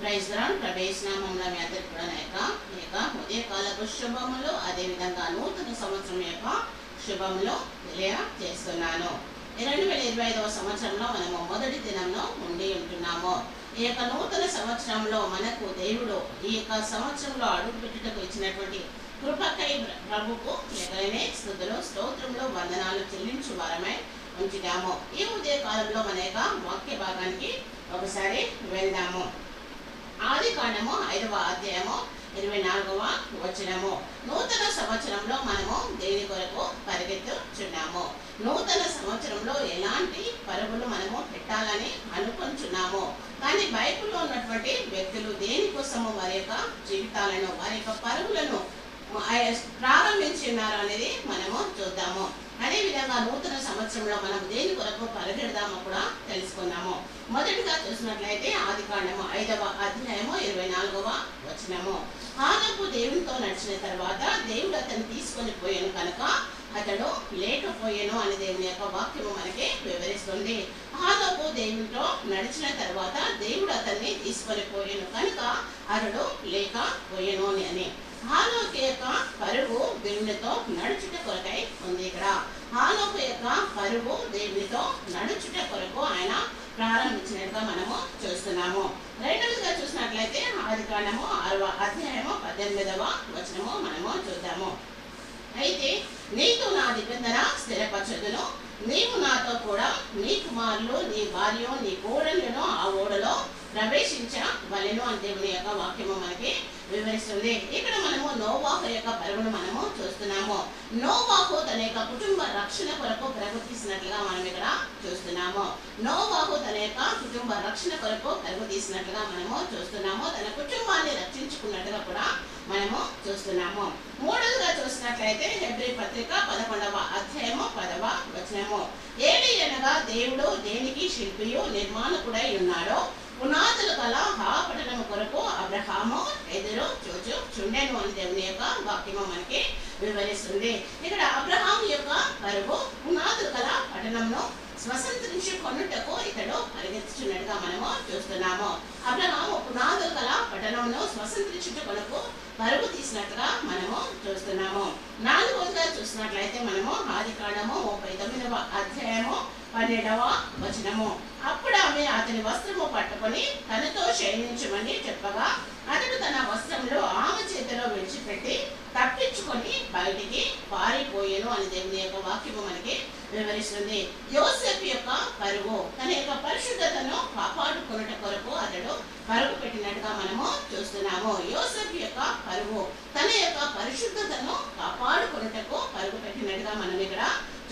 ప్రైజ్రాన్ ప్రవేశనామంలో మీ అందరికి కూడా యొక్క ఈ యొక్క ఉదయకాలపు శుభములు. అదేవిధంగా నూతన సంవత్సరం యొక్క శుభములు తెలియజేస్తున్నాను. రెండు వేల ఇరవై ఐదవ సంవత్సరంలో మనము మొదటి దినంలో ఉండి ఉంటున్నాము. ఈ యొక్క నూతన సంవత్సరంలో మనకు దేవుడు ఈ యొక్క సంవత్సరంలో అడుగుపెట్టుటకు ఇచ్చినటువంటి కృపకై ప్రభుకు ఎగరనే స్థుతులు స్తోత్రంలో వందనాలు చెల్లించు వారమై ఉంచుతాము ఈ ఉదయ కాలంలో మన యొక్క వాక్య భాగానికి ఒకసారి వెళ్దాము. ఆది కాండము ఐదవ అధ్యాయము ఇరవై నాలుగవ వచనము. నూతన సంవత్సరంలో మనము దేని కొరకు పరిగెత్తుచున్నాము? నూతన సంవత్సరంలో ఎలాంటి పరుగులు మనము పెట్టాలని అనుకుంటున్నాము? కానీ బైబిల్లో ఉన్నటువంటి వ్యక్తులు దేనికోసము వారి యొక్క జీవితాలను వారి యొక్క పరుగులను నూతన మనం దేని కొరకు పరిగెడదామో కూడా తెలుసుకున్నాము మొదటిగా చూసినట్లయితే ఆది కాండము ఐదవ అధ్యాయము ఇరవై నాలుగవ వచనము. ఆదపు దేవునితో నడిచిన తర్వాత దేవుడు అతన్ని తీసుకొని పోయాను కనుక అతడు లేకపోయాను అని దేవుని యొక్క వాక్యము మనకి వివరిస్తుంది. ఆదపు దేవునితో నడిచిన తర్వాత దేవుడు అతన్ని తీసుకొని పోయాను కనుక అతడు లేకపోయాను అని అని. హాలోకు యొక్క పరుగు దేవునితో నడుచుట కొరకై ఉంది ఇక్కడ హాలోకు యొక్క పరువు దేవునితో నడుచుట కొరకు ఆయన ప్రారంభించినట్టుగా మనము చూస్తున్నాము. రెండవదిగా చూసినట్లయితే ఆది కాండము ఆరవ అధ్యాయము పద్దెనిమిదవ వచనము మనము చూద్దాము. అయితే నీతో నా నిబంధన స్థిరపరచదును. నీవు నాతో కూడా నీ కుమారులు నీ భార్య నీ కోడళ్ళను ఆ ఓడలో ప్రవేశించవలెను అని దేవుని యొక్క వాక్యము మనకి వివరిస్తుంది. ఇక్కడ మనము నోవాహు యొక్క పరుగును మనము చూస్తున్నాము. నోవాహు తన యొక్క కుటుంబ రక్షణ కొరకు ప్రవర్తిస్తున్నట్లుగా మనం ఇక్కడ చూస్తున్నాము. నోవాహు తన యొక్క కుటుంబ రక్షణ కొరకు ప్రగతిస్తున్నట్లుగా మనము చూస్తున్నాము. తన కుటుంబాన్ని రక్షించుకున్నట్టుగా కూడా మనము చూస్తున్నాము. మూడవదిగా చూసినట్లయితే హెబ్రి పత్రిక పదకొండవ అధ్యాయము పదవ వచనము. ఏడి అనగా దేవుడు దేనికి శిల్పియు నిర్మాణకుడై ఉన్నాడో పునాదుల కల ఆ పట్టణము కొరకు అబ్రహాము ఎదురు చూచు చుండెను అని దేవుని యొక్క వాక్యము మనకి వివరిస్తుంది. ఇక్కడ అబ్రహాం యొక్క పరుగు పునాదుల కల పట్టణంలో స్వతంత్రించి కొనుటకు ఇతడు పరిగెత్తుచున్నట్టుగా మనము చూస్తున్నాము. అబ్రహాము పునాదులు గల పట్టణంలో స్వతంత్రించుట కొరకు పరుగు తీసినట్టుగా మనము చూస్తున్నాము. నాలుగవదిగా చూసినట్లయితే మనము ఆది కాండము ముప్పై తొమ్మిదవ అధ్యాయము పన్నెండవ వచనము. అప్పుడు ఆమె అతని వస్త్రము పట్టుకొని తనతో శయనించమని చెప్పగా అతడు తన వస్త్రంలో ఆమె చేతిలో విడిచిపెట్టి తప్పించుకొని బయటికి పారిపోయాను అని దేవుని యొక్క వాక్యము మనకి వివరిస్తుంది. యోసెఫ్ యొక్క పరుగు తన యొక్క పరిశుద్ధతను కాపాడుకున్నట కొరకు అతడు పరుగు పెట్టినట్టుగా మనము చూస్తున్నాము. యోసెఫ్ యొక్క పరుగు తన యొక్క పరిశుద్ధతను కాపాడుకున్నటకు పరుగు పెట్టినట్టుగా మనం ఇక్కడ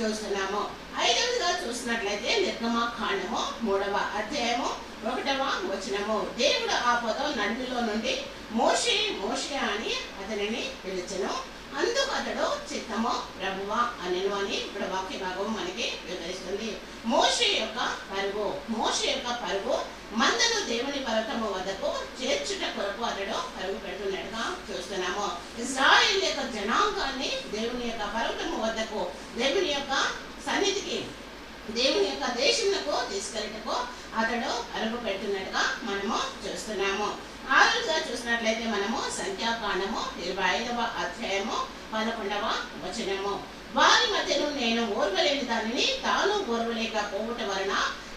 చూస్తున్నాము. ఐదవదిగా చూసినట్లయితే నిర్గమ కాండము మూడవ అధ్యాయము ఒకటవ వచనము. దేవుడు ఆ పొదం నడిలో నుండి మోషే మోషే అని అతనిని పిలిచను. అందుకు అతడు చిత్తము ప్రభువా అనెను అని ఇప్పుడు వాక్య భాగం మనకి వివరిస్తుంది. మోషే యొక్క పరుగు మోషే యొక్క పరుగు మందను దేవుని పర్వతము వద్దకు చేర్చుట కొరకు అతడు పరుగు పెడుతున్నట్టుగా చూస్తున్నాము. ఇజ్రాయిల్ యొక్క జనాంగాన్ని దేవుని యొక్క పర్వతము వద్దకు దేవుని యొక్క సన్నిధికి దేవుని యొక్క దేశంలో తీసుకెళ్ళటకు అతడు అరుగు పెడుతున్నట్టుగా చూసినట్లయితే మనము సంఖ్యాకాండము ఇరవై ఐదవ అధ్యాయము పదకొండవ వచనము. వారి మధ్యను నేను ఓర్వలేని దానిని తాను ఓర్వలేక పోవట వలన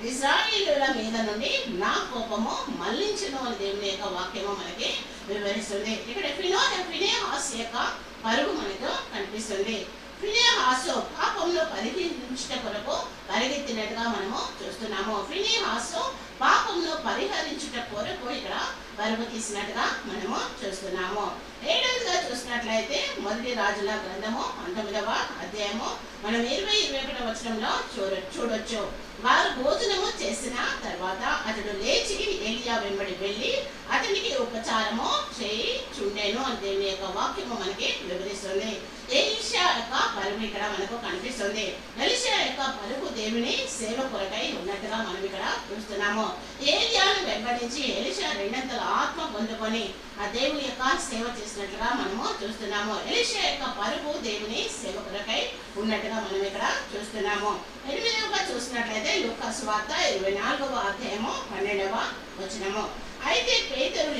ఇజ్రాయిలుల మీద నుండి నా కోపము మళ్ళించను అని దేవుని యొక్క వాక్యము మనకి వివరిస్తుంది. ఇక్కడ ఫినో ఫినే హాస్ యొక్క పరుగు మనకు కనిపిస్తుంది. ఫినేహాసు పాపంలో పరిహరించుట కొరకు పరిగెత్తినట్టుగా మనము చూస్తున్నాము. ఫినేహాసు పాపంలో పరిహరించుట కొరకు ఇక్కడ పరుగు తీసినట్టుగా మనము చూస్తున్నాము. ఏడవదిగా చూసినట్లయితే మొదటి రాజుల గ్రంథము పంతొమ్మిదవ అధ్యాయము మనం ఇరవై ఇరవై ఒకటి వచనంలో చూడ చూడొచ్చు. వారు భోజనము చేసిన తర్వాత అతడు లేచి ఏలియా వెంబడి వెళ్ళి అతనికి ఉపచారము చేయి చూడేను అని దేవుని యొక్క వాక్యము మనకి వివరిస్తుంది. ఎలిషా యొక్క పరుగు ఇక్కడ మనకు కనిపిస్తుంది. ఎలిషా యొక్క పరుగు దేవుని సేవ కొరకై ఉన్నట్టుగా మనం ఇక్కడ చూస్తున్నాము. ఏలియాను వెంబడించి ఎలిషా రెండంతల ఆత్మ పొందుకొని ఆ దేవుని యొక్క సేవ చేసినట్లుగా మనము చూస్తున్నాము. ఎలిషా యొక్క పరుగు దేవుని సేవ కొరకై ఉన్నట్టుగా మనం ఇక్కడ చూస్తున్నాము. ఎనిమిదవగా చూసినట్లయితే యొక్క స్వార్థ ఇరవై నాలుగవ అధ్యాయము పన్నెండవ వచనము.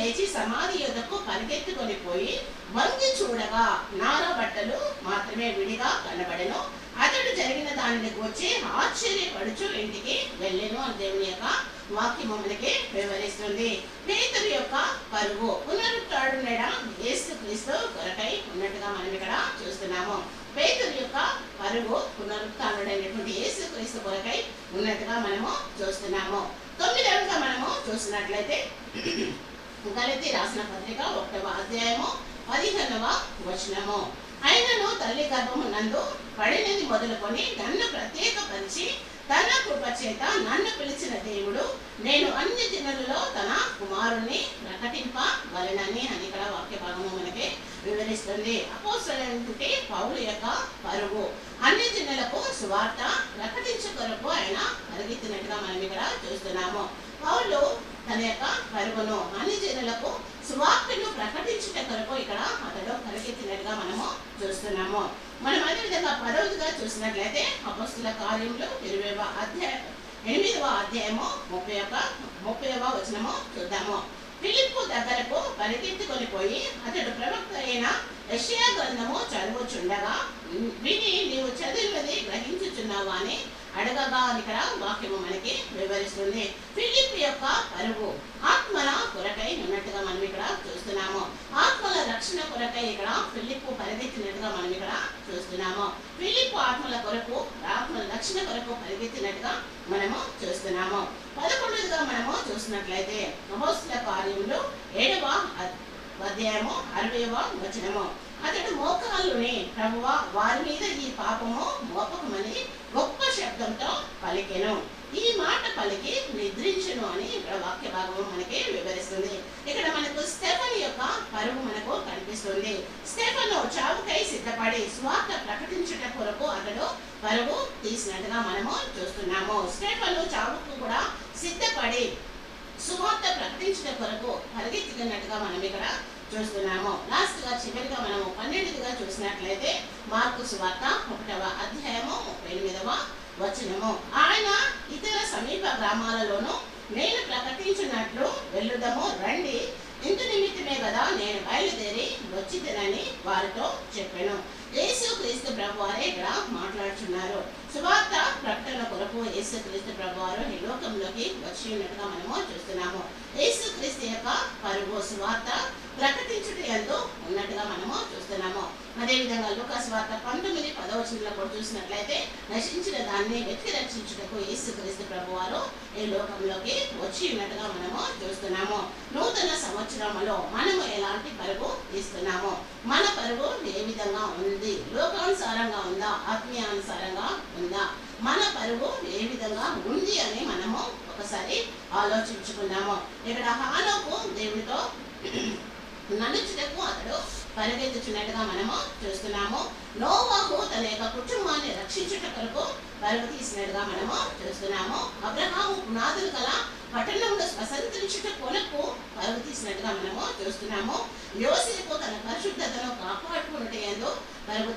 లేచి సమాధి యొద్దకు పరిగెత్తుకొని పోయి వంగి చూడగా నారా బట్టలు మాత్రమే విడిగా కనబడను. అతడు జరిగిన దానిని వచ్చి ఆశ్చర్యపడుచు ఇంటికి వెళ్ళాను అని దేవుని యొక్క వాక్యము మనకి వివరిస్తుంది. పేతురు యొక్క పరుగు పునరుత్డేడ యేసు క్రీస్తు కొరకై ఉన్నట్టుగా మనం ఇక్కడ చూస్తున్నాము. పేతురు యొక్క పరుగు పునరుత్డైనటువంటి యేసు క్రీస్తు కొరకై ఉన్నట్టుగా మనము చూస్తున్నాము. తొమ్మిదవగా మనము చూసినట్లయితే గలతి రాసిన పత్రిక ఒకటవ అధ్యాయము పదిహేనవ వచనము. ఆయనను తల్లి గర్భము నందు పడినది మొదలుకొని నన్ను ప్రత్యేకపరిచి తన కృప చేత నన్ను పిలిచిన దేవుడు నేను అన్ని దినలలో తన కుమారుణ్ణి ప్రకటింపవలనని అని ఇక్కడ వాక్య భాగము మనకి వివరిస్తుంది. అపోసలంటే పౌలు యొక్క పరుగు. అన్ని జిన్నలకు సువార్త ప్రకటించు కొరకు ఆయన పరిగెత్తినట్టుగా మనం ఇక్కడ చూస్తున్నాము. పౌలు తన యొక్క పరుగును అన్ని జనులకు సువార్తను ప్రకటించుట కొరకు ఇక్కడ అతడు పరిగెత్తినట్టుగా మనము చూస్తున్నాము. మనం అదే విధంగా పదవదిగా చూసినట్లయితే అపస్తుల కార్యంలో ఇరవైవ అధ్యాయం ఎనిమిదవ అధ్యాయము ముప్పై ఒక ముప్పైవ వచనము చూద్దాము. ఫిలిప్పు దగ్గరకు పరిగెత్తుకొని పోయి అతడు ప్రవక్త అయిన యెషయా గ్రంథము చదువుచుండగా విని నీవు చదివినది గ్రహించుచున్నావా అని అడగగా అని ఇక్కడ వాక్యము మనకి వివరిస్తుంది. ఫిలిప్ యొక్క పరుగు ఆత్మల కొరకై ఉన్నట్టుగా మనం ఇక్కడ చూస్తున్నాము. ఆత్మల రక్షణ కొరకై ఇక్కడ ఫిలిప్ పరిగెత్తినట్టుగా మనం ఇక్కడ చూస్తున్నాము. ఫిలిప్ ఆత్మల కొరకు ఆత్మల రక్షణ కొరకు పరిగెత్తినట్టుగా మనము చూస్తున్నాము. పదకొండుగా మనము చూసినట్లయితే మహోత్సవ కార్యములు ఏడవ అధ్యాయము అరవైవ వచనము. అతడు మోకాళ్ళుని ప్రభువ వారి మీద ఈ పాప మోపకమని గొప్ప శబ్దంతో పలికెను ఈ మాట పలికి నిద్రించును అని ఇక్కడ వాక్య భాగము మనకి వివరిస్తుంది ఇక్కడ మనకు స్టెఫన్ యొక్క పరుగు మనకు కనిపిస్తుంది స్టెఫను చావుకై సిద్ధపడి స్వార్థ ప్రకటించుట కొరకు అతడు పరుగు తీసినట్టుగా మనము చూస్తున్నాము. స్టెఫను చావుకు కూడా సిద్ధపడి సువార్త ప్రకటించిన కొరకు పరిగెత్తుకున్నట్టుగా మనం ఇక్కడ చూస్తున్నాము. లాస్ట్గా చివరిగా మనము పన్నెండుగా చూసినట్లయితే మార్కు సువార్త ఒకటవ అధ్యాయము ముప్పై ఎనిమిదవ వచనము. ఆయన ఇతర సమీప గ్రామాలలోనూ నేను ప్రకటించినట్లు వెళ్ళుదము రండి ఇందు నిమిత్తమే కదా నేను బయలుదేరి వారితో చెప్పాను. యేసు క్రీస్తు ప్రభు వారే ఇక్కడ మాట్లాడుతున్నారు సువార్త ప్రకటన కొరకు యేసు క్రీస్తు ప్రభు వారు ఈ లోకంలోకి వచ్చి ఉన్నట్టుగా మనము చూస్తున్నాము. యేసు క్రీస్తు యొక్క పరుగు సువార్త ప్రకటించుట ఎందు ఉన్నట్టుగా మనము చూస్తున్నాము. అదేవిధంగా లోక వార్త పంతొమ్మిది పదవచనంలో కూడా చూసినట్లయితే నశించిన దాన్ని వెతికి రక్షించుటకు యేసు క్రీస్తు ప్రభు వారు ఈ లోకంలోకి వచ్చి ఉన్నట్టుగా మనము చూస్తున్నాము. నూతన సంవత్సరంలో మనము ఎలాంటి పరుగు తీస్తున్నాము? మన పరుగు ఏ విధంగా ఉంది? లోకానుసారంగా ఉందా? ఆత్మీయానుసారంగా ఉందా? మన పరుగు ఏ విధంగా ఉంది అని మనము ఒకసారి ఆలోచించుకున్నాము ఇక్కడ హానోకు దేవుడితో నలుచుటకు అతడు పరిగెత్తుచున్నట్టుగా మనము చూస్తున్నాము. నోవాహు తన యొక్క కుటుంబాన్ని రక్షించుట కొరకు పరుగు తీసినట్టుగా మనము చూస్తున్నాము. అబ్రహాము పునాదులు గల పట్టణంలో స్వతంత్రించుట కొరకు తీసినట్టుగా మనము చూస్తున్నాము. యోసేపు తన పరిశుద్ధతను కాపాడుకున్నట్టు ఏందో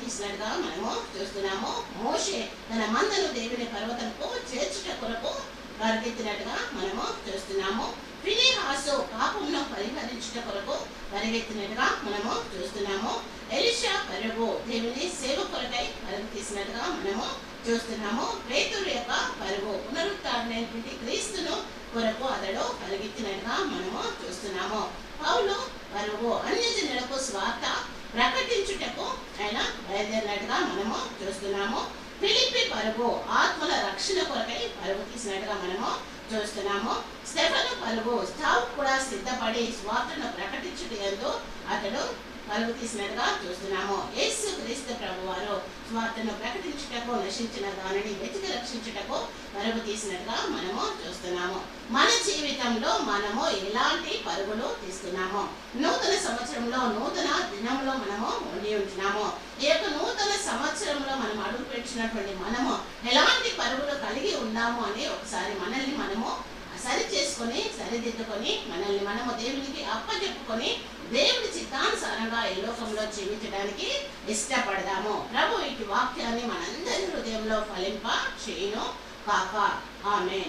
తీసినట్టుగా మనము చూస్తున్నాము. మోషే తన మందను దేవుని పర్వతంకు చేర్చుట కొరకు పరిగెత్తినట్టుగా మనము చూస్తున్నాము. ఫినిహాసు పాపంలో పరిహరించుట కొరకు పరిగెత్తినట్టుగా మనము చూస్తున్నాము. ఎలిషా పరుగు దేవుని సేవ కొరకై పరుగు తీసినట్టుగా మనము చూస్తున్నాము. పేతురు యొక్క పరుగు పునరుత్డైనటువంటి క్రీస్తును కొరకు అతడు పరిగెత్తినట్టుగా మనము చూస్తున్నాము. పౌలు పరుగు అన్ని జనులకు స్వార్థ ప్రకటించుటకు ఆయన బయలుదేరినట్టుగా మనము చూస్తున్నాము. పిలిపి పరుగు ఆత్మల రక్షణ కొరకై పరుగు తీసినట్టుగా మనము చూస్తున్నాము. స్టెఫను పరుగు స్టావ్ కూడా సిద్ధపడి స్వార్థను ప్రకటించుట ఎందు అతడు పరుగు తీసినట్టుగా చూస్తున్నాము. యేసు క్రీస్తు ప్రభు వారు స్వార్థను ప్రకటించుటకు నశించిన దానిని వెతికి రక్షించుటకు పరుగు తీసినట్టుగా మనము చూస్తున్నాము. మన జీవితంలో మనము ఎలాంటి పరుగులు తీస్తున్నాము? నూతన సంవత్సరంలో నూతన దినంలో మనము ఉండి ఉంటున్నాము. ఈ యొక్క నూతన సంవత్సరంలో మనం అడుగు పెట్టినటువంటి మనము ఎలాంటి పరుగులు కలిగి ఉన్నాము అని ఒకసారి మన సరిదిద్దుకొని మనల్ని మనము దేవునికి అప్పచెప్పుకొని దేవుడి చిత్తానుసారంగా ఈ లోకంలో జీవించడానికి ఇష్టపడదాము. ప్రభు ఇటు వాక్యాన్ని మనందరి హృదయంలో ఫలింప చేయను కాక ఆమె